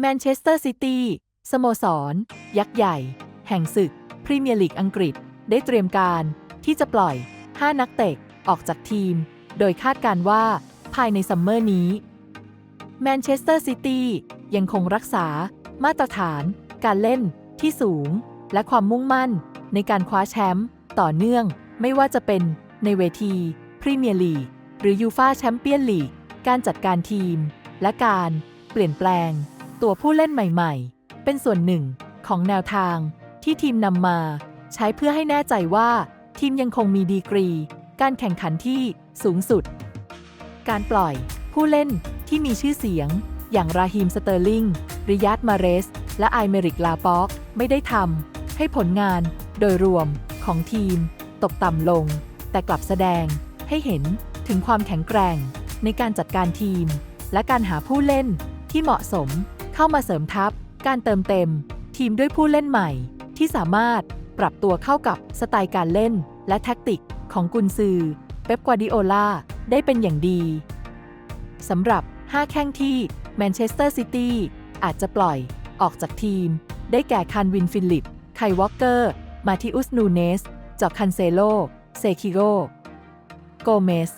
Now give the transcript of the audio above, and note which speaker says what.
Speaker 1: แมนเชสเตอร์ซิตี้สโมสร ยักษ์ใหญ่ แห่งศึก พรีเมียร์ลีกอังกฤษ ได้เตรียมการที่จะปล่อย 5 นักเตะออกจากทีม โดยคาดการณ์ว่า ภายในซัมเมอร์นี้แมนเชสเตอร์ซิตี้ยังคงรักษา มาตรฐาน การเล่นที่สูง และความมุ่งมั่น ในการคว้าแชมป์ต่อเนื่อง ไม่ว่าจะเป็นในเวทีพรีเมียร์ลีกหรือยูฟาแชมเปี้ยนลีกการจัดการทีม และการเปลี่ยนแปลง ตัวผู้เล่นใหม่ๆ เป็นส่วนหนึ่งของแนวทางที่ทีมนำมา ใช้เพื่อให้แน่ใจว่าทีมยังคงมีดีกรี การแข่งขันที่สูงสุด การปล่อยผู้เล่นที่มีชื่อเสียง อย่างราฮีมสเตอร์ลิงริยัตมาเรส และไอเมริกลาป็อก ไม่ได้ทำให้ผลงานโดยรวมของทีม ตกต่ำลง แต่กลับแสดงให้เห็นถึงความแข็งแกร่งในการจัดการทีม และการหาผู้เล่นที่เหมาะสม เข้ามาเสริมทัพ การเติมเต็ม ทีมด้วยผู้เล่นใหม่ ที่สามารถปรับตัวเข้ากับสไตล์การเล่น และแท็กติกของกุนซือ เป๊ป กวาดิโอลา ได้เป็นอย่างดีสำหรับ 5 แข้งที่แมนเชสเตอร์ซิตี้อาจจะปล่อยออกจากทีม ได้แก่คันวินฟิลิป ไควอเกอร์ มาทิอุสนูเนสจอกคันเซโล เซคิโร โกเมส